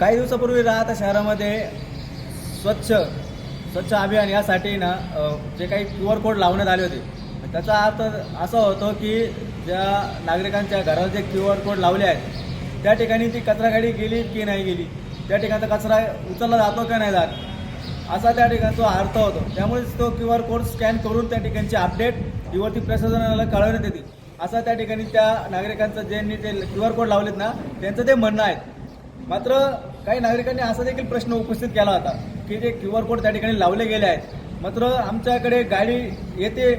काही दिवसापूर्वी राहता शहरामध्ये स्वच्छ स्वच्छ अभियान यासाठी ना जे काही क्यू आर कोड लावण्यात आले होते. त्याचा अर्थ असा होतो की ज्या नागरिकांच्या घरावर जे क्यू आर कोड लावले आहेत त्या ठिकाणी ती कचरा गाडी गेली की नाही गेली त्या ठिकाणचा कचरा उचलला जातो का नाही जात असा त्या ठिकाणचा अर्थ होतो. त्यामुळेच तो क्यू आर कोड स्कॅन करून त्या ठिकाणची अपडेट युवती प्रशासनाला कळवण्यात येते. असा त्या ठिकाणी त्या नागरिकांचं ज्यांनी ते क्यू आर कोड लावलेत ना त्यांचं ते म्हणणं आहे मात्र काही नागरिकांनी असा देखील प्रश्न उपस्थित केला होता की जे क्यू आर कोड त्या ठिकाणी लावले गेले आहेत. मात्र आमच्याकडे गाडी येते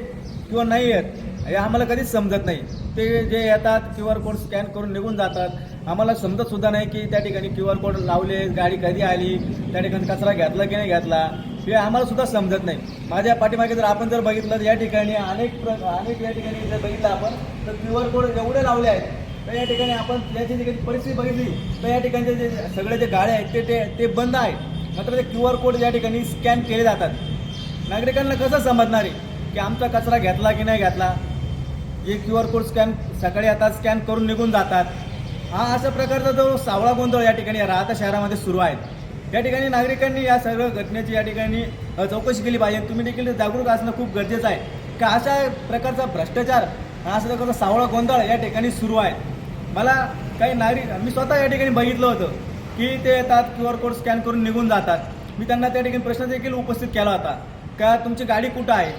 किंवा नाही येत हे आम्हाला कधीच समजत नाही. ते जे येतात क्यू आर कोड स्कॅन करून निघून जातात. आम्हाला समजत सुद्धा नाही की त्या ठिकाणी क्यू आर कोड लावले गाडी कधी आली त्या ठिकाणी कचरा घेतला की नाही घेतला हे आम्हाला सुद्धा समजत नाही. माझ्या पाठीमागे जर आपण जर बघितलं तर या ठिकाणी अनेक प्र अनेक या ठिकाणी जर बघितलं आपण तर क्यू आर कोड एवढे लावले आहेत तर या ठिकाणी आपण याची ठिकाणी परिस्थिती बघितली तर या ठिकाणचे जे सगळे जे गाड्या आहेत ते ते ते बंद आहेत. मात्र ते क्यू आर कोड या ठिकाणी स्कॅन केले जातात. नागरिकांना कसं समजणार आहे की आमचा कचरा घेतला की नाही घेतला? हे क्यू आर कोड स्कॅन सकाळी आता स्कॅन करून निघून जातात. हा अशा प्रकारचा जो सावळा गोंधळ या ठिकाणी राहता शहरामध्ये सुरू आहे. या ठिकाणी नागरिकांनी या सगळं घटनेची या ठिकाणी चौकशी केली पाहिजे. तुम्ही देखील जागरूक असणं खूप गरजेचं आहे. का अशा प्रकारचा भ्रष्टाचार हा अशा प्रकारचा सावळा गोंधळ या ठिकाणी सुरू आहे. मला काही नागरिक मी स्वतः या ठिकाणी बघितलं होतं की ते येतात क्यू आर कोड स्कॅन करून निघून जातात. मी त्यांना त्या ठिकाणी प्रश्न देखील उपस्थित केला होता. का तुमची गाडी कुठं आहे?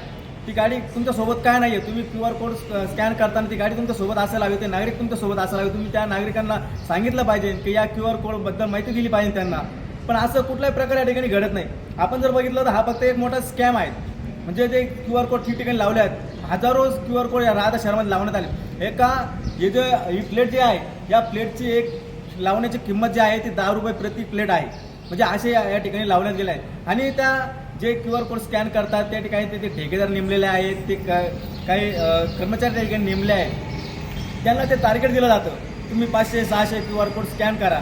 ती गाडी तुमच्यासोबत काय नाही आहे तुम्ही क्यू आर कोड स्कॅन करताना ती गाडी तुमच्यासोबत असायला हवी ते नागरिक तुमच्यासोबत असायला हवी तुम्ही त्या नागरिकांना सांगितलं पाहिजे की या क्यू आर कोडबद्दल माहिती दिली पाहिजे त्यांना. पण असं कुठल्याही प्रकारे या ठिकाणी घडत नाही. आपण जर बघितलं तर हा फक्त एक मोठा स्कॅम आहे. म्हणजे ते क्यू आर कोड ठिकठिकाणी लावले आहेत हजारो क्यू आर कोड या राहता शहरामध्ये लावण्यात आले. एका हे जे ही प्लेट जी आहे या प्लेटची एक लावण्याची किंमत जी आहे ती दहा रुपये प्रति प्लेट आहे. म्हणजे असे या ठिकाणी लावण्यात गेले आहेत आणि त्या जे क्यू आर कोड स्कॅन करतात त्या ठिकाणी ते ते ठेकेदार नेमलेले आहेत ते का काही कर्मचारी त्या ठिकाणी नेमले आहेत. त्यांना ते टार्गेट दिलं जातं. तुम्ही पाचशे सहाशे क्यू आर कोड स्कॅन करा.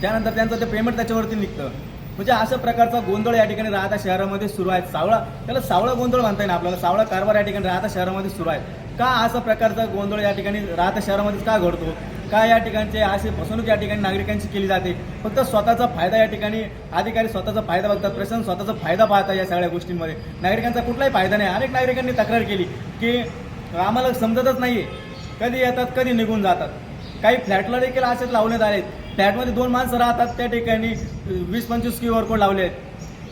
त्यानंतर त्यांचं ते पेमेंट त्याच्यावरती निघतं. म्हणजे अशा प्रकारचा गोंधळ या ठिकाणी राहता शहरामध्ये सुरू आहे. सावळा त्याला सावळा गोंधळ म्हणता येईल आपल्याला. सावळा कारभार या ठिकाणी राहता शहरामध्ये सुरू आहे. का असा प्रकारचा गोंधळ या ठिकाणी राहता शहरामध्ये का घडतो? का या ठिकाणचे असे फसवणूक या ठिकाणी नागरिकांची केली जाते? फक्त स्वतःचा फायदा या ठिकाणी अधिकारी स्वतःचा फायदा बघतात प्रशासन स्वतःचा फायदा पाहतात या सगळ्या गोष्टींमध्ये. नागरिकांचा कुठलाही फायदा नाही. अनेक नागरिकांनी तक्रार केली की आम्हाला समजतच नाहीये. कधी येतात कधी निघून जातात. काही फ्लॅटला देखील असेच लावण्यात आले फ्लॅटमध्ये दोन माणसं राहतात त्या ठिकाणी वीस पंचवीस क्यू आर कोड लावले आहेत.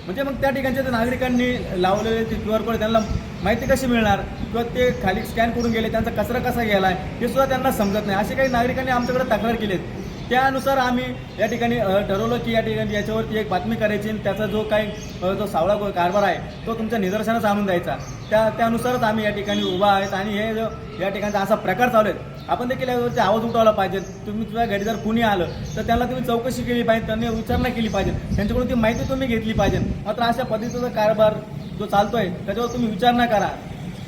म्हणजे मग त्या ठिकाणच्या त्या नागरिकांनी लावलेले ते क्यू आर कोड त्यांना माहिती कशी मिळणार? किंवा ते खाली स्कॅन करून गेले त्यांचा कचरा कसा गेला हे सुद्धा त्यांना समजत नाही. असे काही नागरिकांनी आमच्याकडे तक्रार केली आहेत त्यानुसार आम्ही या ठिकाणी ठरवलं की या ठिकाणी याच्यावरती एक बातमी करायची आणि त्याचा जो काही जो सावळा कारभार आहे तो तुमच्या निदर्शनास आणून द्यायचा. त्या त्यानुसारच आम्ही या ठिकाणी उभा आहेत आणि हे जो या ठिकाणचा असा प्रकार चालू आहेत आपण देखील यावरती आवाज उठवला पाहिजे. तुम्ही तुझ्या घरी जर कुणी आलं तर त्याला तुम्ही चौकशी केली पाहिजे त्यांनी विचारणा केली पाहिजे. त्यांच्याकडून ती माहिती तुम्ही घेतली पाहिजे. मात्र अशा पद्धतीचा कारभार जो चालतोय त्याच्यावर तुम्ही विचारणा करा.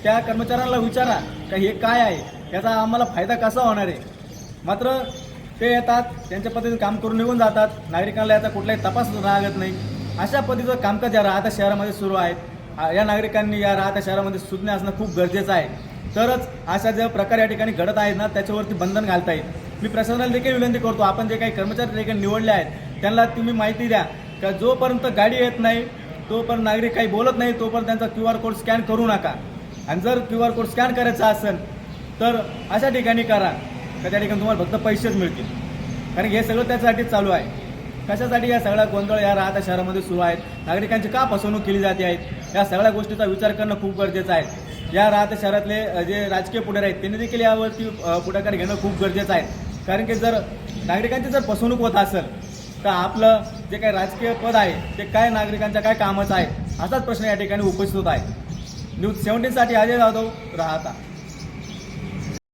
त्या कर्मचाऱ्यांना विचारा का हे काय आहे? याचा आम्हाला फायदा कसा होणार आहे? मात्र ते येतात त्यांच्या पद्धतीने काम करून निघून जातात. नागरिकांना याचा कुठलाही तपास लागत नाही. अशा पद्धतीचं कामकाज या राहत्या शहरामध्ये सुरू आहेत. या नागरिकांनी या राहत्या शहरामध्ये सुज्ञ असणं खूप गरजेचं आहे. तरच अशा ज्या प्रकार या ठिकाणी घडत आहेत ना त्याच्यावरती बंधन घालता येईल. मी प्रशासनाला देखील विनंती करतो आपण जे काही कर्मचारी देखील निवडले आहेत त्यांना तुम्ही माहिती द्या. का जोपर्यंत गाडी येत नाही तोपर्यंत नागरिक काही बोलत नाही तोपर्यंत त्यांचा क्यू आर कोड स्कॅन करू नका. आणि जर क्यू आर कोड स्कॅन करायचा असेल तर अशा ठिकाणी करा. तर त्या ठिकाणी तुम्हाला फक्त पैसेच मिळतील? कारण हे सगळं त्याच्यासाठीच चालू आहे. कशासाठी या सगळ्या गोंधळ या राहत्या शहरामध्ये सुरू आहेत? नागरिकांची का फसवणूक केली जाते आहेत? या सगळ्या गोष्टीचा विचार करणं खूप गरजेचं आहे. या राहत्या शहरातले जे राजकीय पुढारी आहेत त्यांनी देखील यावरती पुढाकार घेणं खूप गरजेचं आहे. कारण की जर नागरिकांची जर फसवणूक होत असेल तर आपलं जे काही राजकीय पद आहे ते काय नागरिकांच्या काय कामाचं आहे? असाच प्रश्न या ठिकाणी उपस्थित होत आहे. न्यूज सेव्हन्टीनसाठी अजय जाधव राहता.